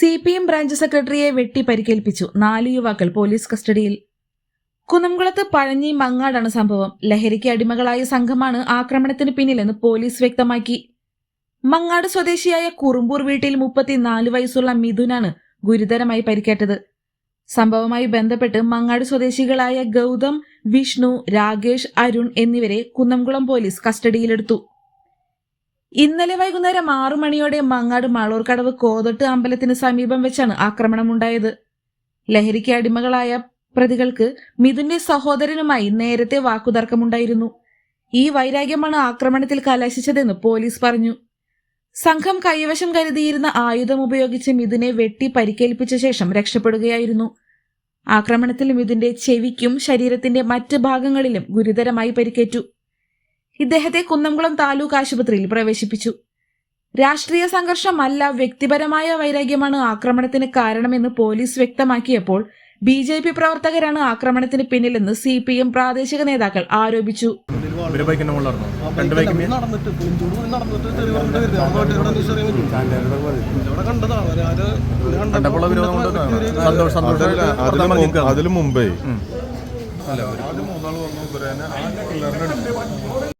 C P M branch സെക്രട്ടറിയെ വെട്ടി പരിക്കേൽപ്പിച്ചു നാല് യുവാക്കൾ പോലീസ് കസ്റ്റഡിയിൽ. കുന്നംകുളത്ത് പഴഞ്ഞി മങ്ങാടാണ് സംഭവം. ലഹരിക്ക് അടിമകളായ സംഘമാണ് ആക്രമണത്തിന് പിന്നിലെന്ന് പോലീസ് വ്യക്തമാക്കി. മങ്ങാട് സ്വദേശിയായ കുറുമ്പൂർ വീട്ടിൽ മുപ്പത്തിനാല് വയസ്സുള്ള മിഥുനാണ് ഗുരുതരമായി പരിക്കേറ്റത്. സംഭവവുമായി ബന്ധപ്പെട്ട് മങ്ങാട് സ്വദേശികളായ ഗൗതം വിഷ്ണു രാകേഷ് അരുൺ എന്നിവരെ കുന്നംകുളം പോലീസ് കസ്റ്റഡിയിലെടുത്തു. ഇന്നലെ വൈകുന്നേരം ആറു മണിയോടെ മങ്ങാട് മാളൂർക്കടവ് കോതട്ട് അമ്പലത്തിന് സമീപം വെച്ചാണ് ആക്രമണമുണ്ടായത്. ലഹരിക്ക് അടിമകളായ പ്രതികൾക്ക് മിഥുന്റെ സഹോദരനുമായി നേരത്തെ വാക്കുതർക്കമുണ്ടായിരുന്നു. ഈ വൈരാഗ്യമാണ് ആക്രമണത്തിൽ കലാശിച്ചതെന്ന് പോലീസ് പറഞ്ഞു. സംഘം കൈവശം കരുതിയിരുന്ന ആയുധം ഉപയോഗിച്ച് മിഥുനെ വെട്ടി പരിക്കേൽപ്പിച്ച ശേഷം രക്ഷപ്പെടുകയായിരുന്നു. ആക്രമണത്തിൽ മിഥുന്റെ ചെവിക്കും ശരീരത്തിന്റെ മറ്റ് ഭാഗങ്ങളിലും ഗുരുതരമായി പരിക്കേറ്റു. ഇദ്ദേഹത്തെ കുന്നംകുളം താലൂക്ക് ആശുപത്രിയിൽ പ്രവേശിപ്പിച്ചു. രാഷ്ട്രീയ സംഘർഷമല്ല വ്യക്തിപരമായ വൈരാഗ്യമാണ് ആക്രമണത്തിന് കാരണമെന്ന് പോലീസ് വ്യക്തമാക്കിയപ്പോൾ ബി ജെ പി പ്രവർത്തകരാണ് ആക്രമണത്തിന് പിന്നിലെന്ന് സി പി എം പ്രാദേശിക നേതാക്കൾ ആരോപിച്ചു. അതിൽ മുമ്പേ